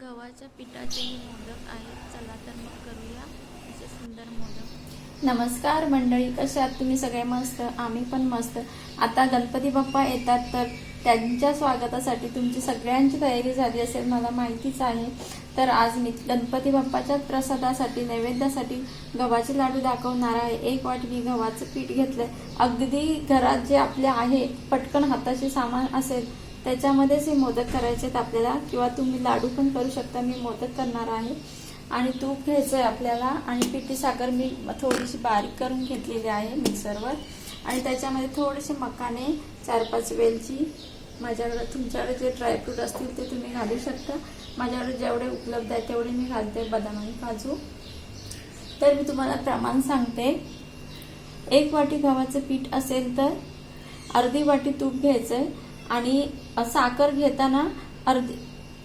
गव्हाच्या पिठाचे मोदक आहेत. चला तर मग करूया असे सुंदर मोदक. नमस्कार मंडळी कसे आहात? तुम्ही सगळे मस्त? आम्ही पण मस्त. आता गणपती बाप्पा येतात तर त्यांच्या स्वागतासाठी तुमची सगळ्यांची तयारी झाली असेल मला माहितीच आहे. तर आज मी गणपती बाप्पाच्या प्रसादासाठी नैवेद्यासाठी गव्हाचे लाडू दाखवणार आहे. एक वाट मी गव्हाचं पीठ घेतलंय. अगदी घरात जे आपले आहे पटकन हाताचे सामान असेल त्याच्यामध्येच हे मोदक करायचे आहेत आपल्याला किंवा तुम्ही लाडू पण करू शकता मी मोदक करणार आहे. आणि तूप घ्यायचं आहे आपल्याला आणि पिठी साखर मी थोडीशी बारीक करून घेतलेली आहे मिक्सरवर. आणि त्याच्यामध्ये थोडेसे मकाने चार पाच वेलची माझ्याकडे तुमच्याकडे जे ड्रायफ्रूट असतील ते तुम्ही घालू शकता. माझ्याकडे जेवढे उपलब्ध आहे तेवढे मी घालते बदाम आणि काजू. तर मी तुम्हाला प्रमाण सांगते. एक वाटी गव्हाचं पीठ असेल तर अर्धी वाटी तूप घ्यायचं आहे आणि साखर घेताना अर्धी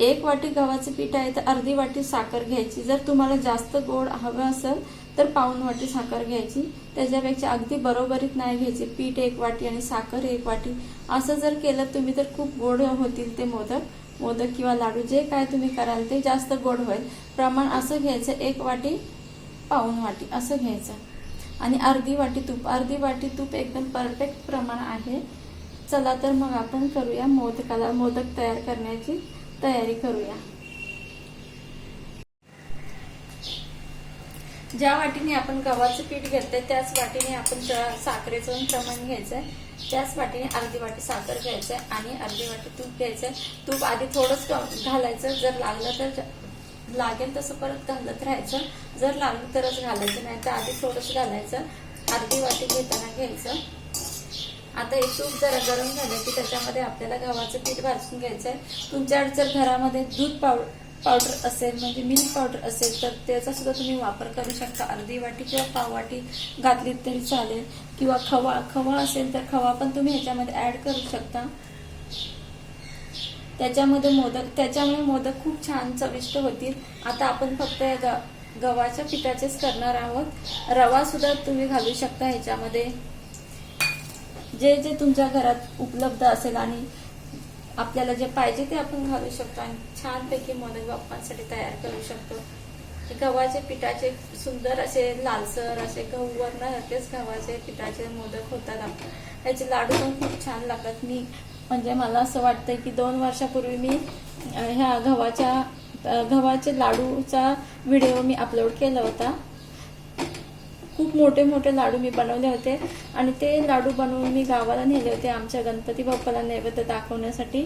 एक वाटी गव्हाचं पीठ आहे तर अर्धी वाटी साखर घ्यायची. जर तुम्हाला जास्त गोड हवं असेल तर पाऊन वाटी साखर घ्यायची. त्याच्यापेक्षा अगदी बरोबरीत नाही घ्यायची. पीठ एक वाटी आणि साखर एक वाटी. असं जर केलं तुम्ही तर खूप गोड होतील ते मोदक. मोदक किंवा लाडू जे काय तुम्ही कराल ते जास्त गोड होईल. प्रमाण असं घ्यायचं एक वाटी पाऊन वाटी असं घ्यायचं. आणि अर्धी वाटी तूप. अर्धी वाटी तूप एकदम परफेक्ट प्रमाण आहे. चला तर मग आपण करूया मोदकाला मोदक तयार करण्याची तयारी करूया. ज्या वाटीने आपण गव्हाचं पीठ घेतलंय त्याच वाटीने आपण साखरेचं प्रमाण घ्यायचंय. त्याच वाटीने अर्धी वाटी साखर घ्यायचंय आणि अर्धी वाटी तूप घ्यायचंय. तूप आधी थोडंच घालायचं. जर लागलं तर लागेल तसं परत घालत राहायचं. जर लागलं तरच घालायचं नाही तर आधी थोडंच घालायचं. अर्धी वाटी घेताना घ्यायचं. आता हे तूप जरा गरम झालं की त्याच्यामध्ये आपल्याला गव्हाचं पीठ भाजून घ्यायचं आहे. तुमच्याकडे जर घरामध्ये दूध पाव पावडर असेल म्हणजे मिल्क पावडर असेल तर त्याचा सुद्धा तुम्ही वापर करू शकता. अर्धी वाटी किंवा पाव वाटी घातली तरी चालेल. किंवा खवा खवा असेल तर खवा पण तुम्ही ह्याच्यामध्ये ऍड करू शकता. त्याच्यामध्ये मोदक त्याच्यामुळे मोदक खूप छान चविष्ट होतील. आता आपण फक्त या ग- गव्हाच्या पिठाचेच करणार आहोत. रवा सुद्धा तुम्ही घालू शकता ह्याच्यामध्ये. जे जे तुमच्या घरात उपलब्ध असेल आणि आपल्याला जे पाहिजे ते आपण घालू शकतो आणि छानपैकी मोदक बाप्पांसाठी तयार करू शकतो. गव्हाचे पिठाचे सुंदर असे लालसर असे गहू वरणासारखेच गव्हाचे पिठाचे मोदक होतात आप- याचे लाडू पण खूप छान लागतात. मी म्हणजे मला असं वाटतंय की दोन वर्षापूर्वी मी ह्या गव्हाच्या गव्हाचे लाडूचा व्हिडिओ मी अपलोड केला होता. खूप मोठे मोठे लाडू मी बनवले होते. आणि ते लाडू बनवून मी गावाला नेले होते आमच्या गणपती बाप्पाला नैवेद्य दाखवण्यासाठी.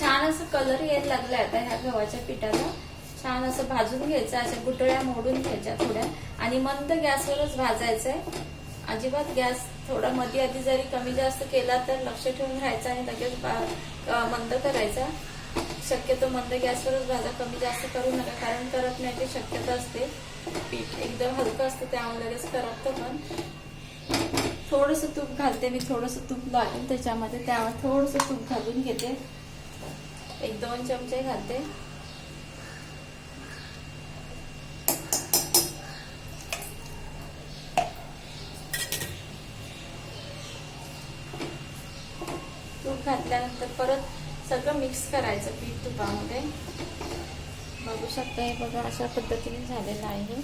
छान असं कलर यायला लागला आता ह्या गव्हाच्या पिठाला. छान असं भाजून घ्यायचं अशा गुटळ्या मोडून घ्यायच्या थोड्या. आणि मंद गॅसवरच भाजायचंय. अजिबात गॅस थोडा मध्ये आधी जरी कमी जास्त केला तर लक्ष ठेवून राहायचं आणि लगेच मंद करायचा. शक्यतो मंद गॅसवरच भाजा कमी जास्त करू नका कारण करत नाही ते शक्यता असते. पीठ एकदम हलकं असतं त्यामुळे लगेच करपतं पण. थोडस तूप घालते मी थोडस तूप लागेल त्याच्यामध्ये त्यावर थोडस तूप घालून घेते. एक दोन चमचे घालते. तूप घातल्यानंतर परत सगळं मिक्स करायचं पीठ तुपामध्ये. बघू शकता हे बघा अशा पद्धतीने झालेलं आहे हे.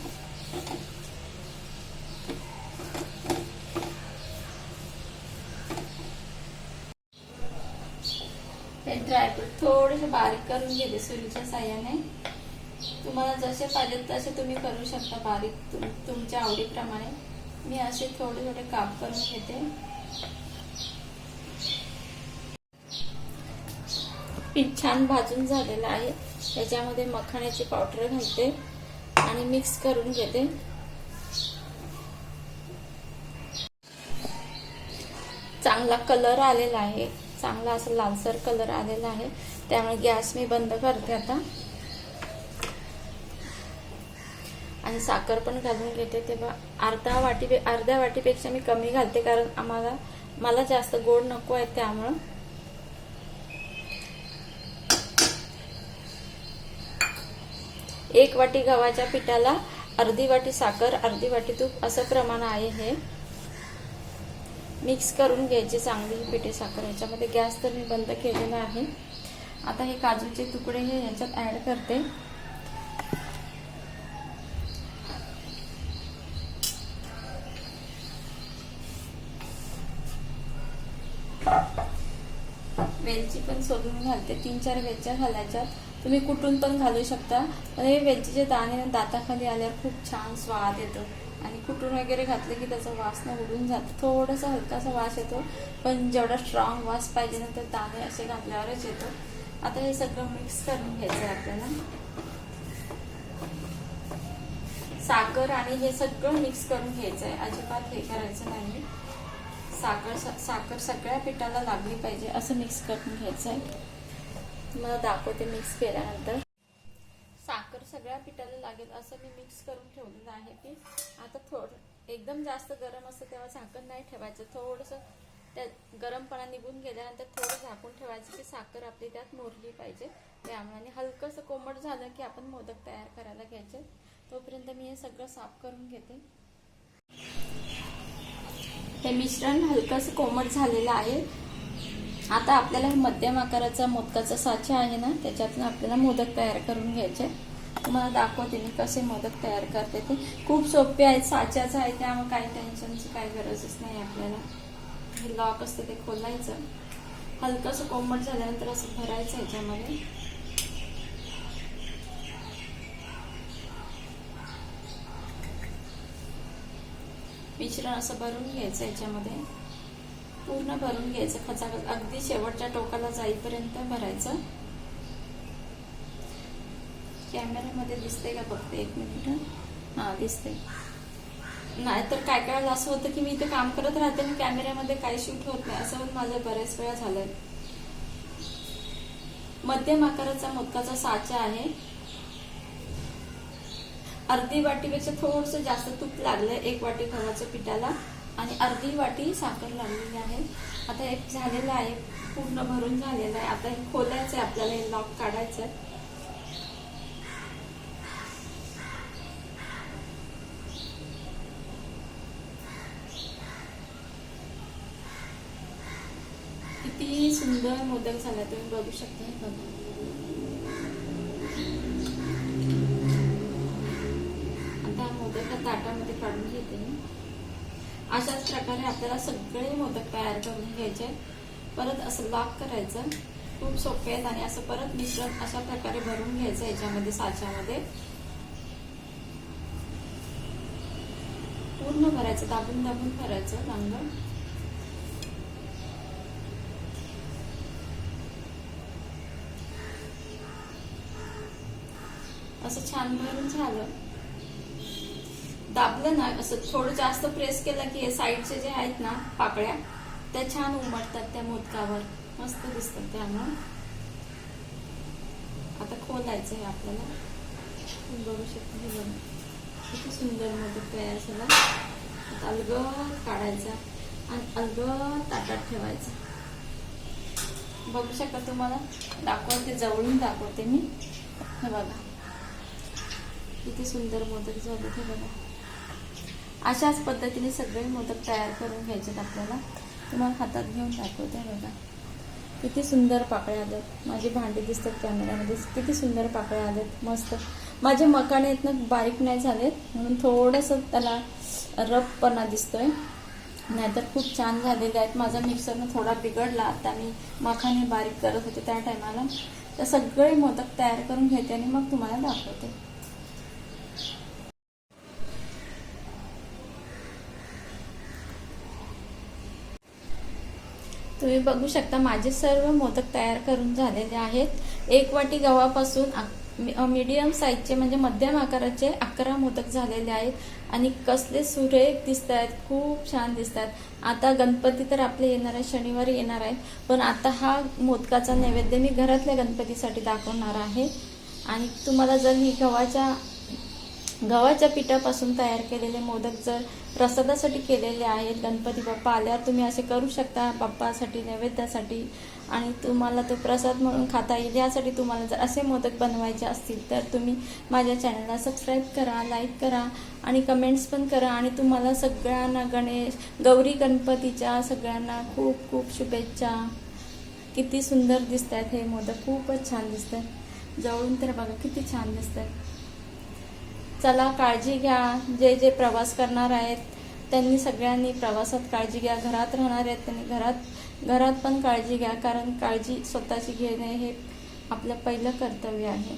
ड्रायफ्रूट थोडेसे बारीक करून घेते सुरीच्या साह्याने. तुम्हाला जसे पाहिजे तसे तुम्ही करू शकता बारीक तुमच्या आवडीप्रमाणे. मी असे थोडे थोडे काप करून घेते. पीठ छान भाजून झालेलं आहे. त्याच्यामध्ये मखाण्याची पावडर घालते आणि मिक्स करून घेते. चांगला कलर आलेला आहे. चांगला असं लालसर कलर आलेला आहे. त्यामुळे गॅस मी बंद करते आता. आणि साखर पण घालून घेते. तेव्हा अर्धा वाटी अर्ध्या वाटीपेक्षा मी कमी घालते कारण आम्हाला मला जास्त गोड नको आहे त्यामुळं. एक वाटी गव्हाच्या पिठाला अर्धी वाटी साखर अर्धी वाटी तूप असं प्रमाण आहे हे. मिक्स करून घ्यायची चांगली पिठे साखर. याच्यामध्ये गॅस तर मी बंद केलेला आहे. आता हे काजूचे तुकडे हे याच्यात ॲड करते. वेलची पण सोलून घालते. तीन चार वेलच्या घालायच्या तुम्ही कुठून पण घालू शकता. पण हे वेलचीचे दाणे दाताखाली आल्यावर खूप छान स्वाद येतो. आणि कुठून वगैरे घातले की त्याचा वास ना उडून जातो. थोडासा हलकासा वास येतो. पण जेवढा स्ट्रॉंग वास पाहिजे ना तर दाणे असे घातल्यावरच येतो. आता हे सगळं मिक्स करून घ्यायचं आहे आपल्याला. साखर आणि हे सगळं मिक्स करून घ्यायचं आहे अजिबात हे करायचं नाही साखर साखर सगळ्या पिठाला लागली पाहिजे असं मिक्स करून घ्यायचं आहे मला दाखवते मिक्स केल्यानंतर. साखर सगळ्या पिठाला लागेल असं मी मिक्स करून ठेवलेलं आहे ते. आता थोडं एकदम जास्त गरम असतं तेव्हा झाकण नाही ठेवायचं. थोडंसं त्या गरमपणा निघून गेल्यानंतर थोडं झाकून ठेवायचं की साखर आपली त्यात मोरली पाहिजे. त्यामुळे हलकंसं कोमट झालं की आपण मोदक तयार करायला घ्यायचे. तोपर्यंत मी हे सगळं साफ करून घेते. हे मिश्रण हलकंसं कोमट झालेलं आहे. आता आपल्याला हे मध्यम आकाराचा मोदकाचा साचा आहे ना त्याच्यातून आपल्याला मोदक तयार करून घ्यायचे तुम्हाला दाखवते मी कसे मोदक तयार करते ते. खूप सोपे आहेत साच्याचं आहे त्यामुळे काही टेन्शनची काही गरजच नाही आपल्याला. हे लॉक असतं ते खोलायचं. हलकंसं कोमट झाल्यानंतर असं भरायचं ह्याच्यामध्ये मिश्रण असं भरून घ्यायचं याच्यामध्ये. पूर्ण भरून घ्यायचं खचाखच. अगदी शेवटच्या टोकाला जाईपर्यंत भरायचं. कॅमेऱ्यामध्ये दिसते का फक्त एक मिनिट? हा दिसते नाहीतर काय काय वेळेला असं होतं की मी इथे काम करत राहते आणि कॅमेऱ्यामध्ये काही शूट होत नाही. असं पण माझं बऱ्याच वेळा झालंय. मध्यम आकाराचा मोदकाचा साचा आहे. अर्धी वाटीपेक्षा थोडस जास्त तूप लागलंय एक वाटी गव्हाच्या पिठाला. आणि अर्धी वाटी साखर लागलेली आहे. आता एक झालेलं आहे पूर्ण भरून झालेलं आहे. आता हे खोलायचं आहे आपल्याला हे लॉक काढायचं आहे. किती सुंदर मोदक झाला तुम्ही बघू शकता हे बघा. आता मोदक ताटामध्ये काढून घेते मी. अशाच प्रकारे आपल्याला सगळे मोदक तयार करून घ्यायचे. परत असं लॉक करायचं. खूप सोपे आहेत आणि असं परत मिश्रण अशा प्रकारे भरून घ्यायचं याच्यामध्ये साच्यामध्ये. पूर्ण भरायचं दाबून दाबून भरायचं चांगलं असं छान भरून झालं. दाबलं ना असं थोडं जास्त प्रेस केलं की हे साईडचे जे आहेत ना पाकळ्या त्या छान उमटतात त्या मोदकावर. मस्त दिसतात त्यामुळं आता खोलायचं आहे आपल्याला. बघू शकतो हे बघा. किती सुंदर मोदक तयार झाला. आता अलगद काढायचा आणि अलगद ताटात ठेवायचा. बघू शकता तुम्हाला. दाखवते जवळून दाखवते मी. हे बघा. किती सुंदर मोदक झाले ते बघा. अशाच पद्धतीने सगळे मोदक तयार करून घ्यायचे आपल्याला. तुम्हाला हातात घेऊन दाखवते बघा. किती सुंदर पाकळ्या आल्यात. माझी भांडी दिसतात कॅमेऱ्यामध्ये. किती सुंदर पाकळ्या आल्यात. मस्त. माझे मकाने आहेत ना बारीक नाही झालेत. म्हणून थोडंसं त्याला रफपणा दिसतोय. नाहीतर खूप छान झालेले आहेत. माझा मिक्सरनं थोडा बिघडला. आता मी मखाने बारीक करत होते त्या टायमाला. तर सगळे मोदक तयार करून घेते आणि मग तुम्हाला दाखवते. तुम्ही बघू शकता माझे सर्व मोदक तयार करून झालेले आहेत. एक वाटी गव्हापासून मीडियम साईजचे म्हणजे मध्यम आकाराचे अकरा मोदक झालेले आहेत. आणि कसले सुरेख दिसत आहेत खूप छान दिसत आहेत आता गणपती तर आपले येणार आहे शनिवारी येणार आहेत पण आता हा मोदकाचा नैवेद्य मी घरातल्या गणपतीसाठी दाखवणार आहे. आणि तुम्हाला जर ही गव्हाच्या गव्हाच्या पिठापासून तयार केलेले मोदक जर प्रसादासाठी केलेले आहेत. गणपती बाप्पा आल्यावर तुम्ही असे करू शकता. बाप्पासाठी नैवेद्यासाठी. आणि तुम्हाला तो प्रसाद म्हणून खाता येईल. यासाठी तुम्हाला जर असे मोदक बनवायचे असतील तर तुम्ही माझ्या चॅनलला सबस्क्राईब करा लाईक करा आणि कमेंट्स पण करा. आणि तुम्हाला सगळ्यांना गणेश गौरी गणपतीच्या सगळ्यांना खूप खूप शुभेच्छा. किती सुंदर दिसत आहेत हे मोदक. खूपच छान दिसत आहेत जवळून तर बघा किती छान दिसत आहेत चला काळजी घ्या. जे जे प्रवास करणार आहेत त्यांनी सगळ्यांनी प्रवासात काळजी घ्या. घरात राहणार आहेत त्यांनी. घरात घरात पण काळजी घ्या कारण काळजी स्वतःची घेणे हे आपलं पहिलं कर्तव्य आहे.